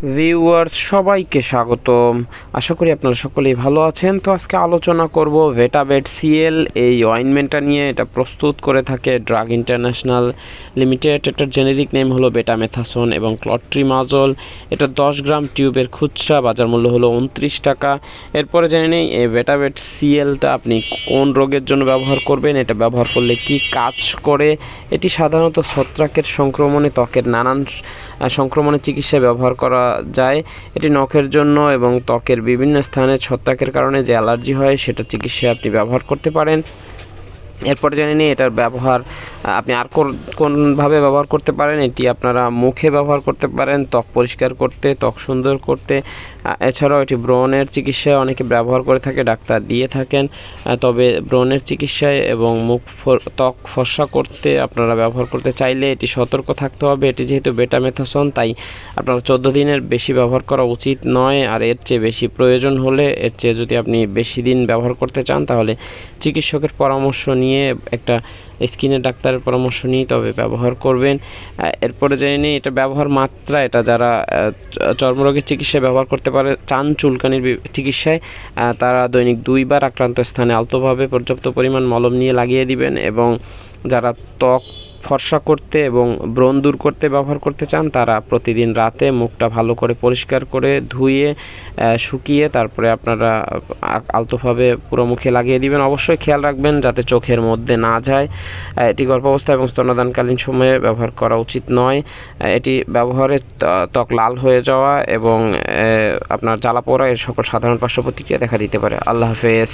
Viewers সবাইকে স্বাগতম। আশা করি আপনারা সকলেই ভালো আছেন। তো আজকে আলোচনা করব ভেটাবেট সিএল এই অয়েনমেন্টটা নিয়ে। এটা প্রস্তুত করে থাকে ড্রাগ ইন্টারন্যাশনাল লিমিটেড এটার জেনেরিক নেম হলো বেটামেথাসন এবং ক্লট্রিমাজল এটা দশ গ্রাম টিউবের খুচরা, বাজার মূল্য হলো উনত্রিশ টাকা। এরপরে জেনে নেই, এই ভেটাবেট সিএলটা আপনি কোন রোগের জন্য ব্যবহার করবেন? এটা ব্যবহার করলে কি কাজ করে? এটি সাধারণত ছত্রাকের সংক্রমণে, ত্বকের নানান সংক্রমণের চিকিৎসায় ব্যবহার করা যায়, এটি নখের জন্য এবং ত্বকের বিভিন্ন স্থানে ছত্রাকের কারণে যে অ্যালার্জি হয় সেটা চিকিৎসায় আপনি ব্যবহার করতে পারেন। এরপর জেনে নিই এটার ব্যবহার আপনি আর কোন- কোনভাবে ব্যবহার করতে পারেন? এটি আপনারা মুখে ব্যবহার করতে পারেন, ত্বক পরিষ্কার করতে, ত্বক সুন্দর করতে। এছাড়াও এটি ব্রণের চিকিৎসায় অনেকে ব্যবহার করে থাকে, ডাক্তার দিয়ে থাকেন। তবে ব্রণের চিকিৎসায় এবং মুখ ত্বক ফর্সা করতে আপনারা ব্যবহার করতে চাইলে এটি সতর্ক থাকতে হবে। এটি যেহেতু বেটামেথাসন, তাই আপনারা চোদ্দ দিনের বেশি ব্যবহার করা উচিত নয়। আর এর চেয়ে বেশি প্রয়োজন হলে এর চেয়ে যদি আপনি বেশি দিন ব্যবহার করতে চান, তাহলে চিকিৎসকের পরামর্শ নিয়ে একটা স্কিনের ডাক্তারের পরামর্শ নিয়ে তবে ব্যবহার করবেন। এরপরে জেনে নিই এটা ব্যবহার মাত্রা, এটা যারা চর্মরোগের চিকিৎসায় ব্যবহার করতে পারে, চান চুলকানির চিকিৎসায় তারা দৈনিক দুইবার আক্রান্ত স্থানে আলতোভাবে পর্যাপ্ত পরিমাণ মলম নিয়ে লাগিয়ে দিবেন এবং যারা ত্বক ফর্সা করতে এবং ব্রণ দূর করতে ব্যবহার করতে চান, তারা প্রতিদিন রাতে মুখটা ভালো করে পরিষ্কার করে ধুয়ে শুকিয়ে তারপরে আপনারা আলতোভাবে পুরো মুখে লাগিয়ে দিবেন। অবশ্যই খেয়াল রাখবেন যাতে চোখের মধ্যে না যায়। এটি গর্ভাবস্থা এবং স্তন্যদানকালীন সময়ে ব্যবহার করা উচিত নয়। এটি ব্যবহারে ত্বক লাল হয়ে যাওয়া এবং আপনার জ্বালা পোড়া এর সকল সাধারণ পার্শ্ব প্রতিক্রিয়া দেখা দিতে পারে। আল্লাহ হাফেজ।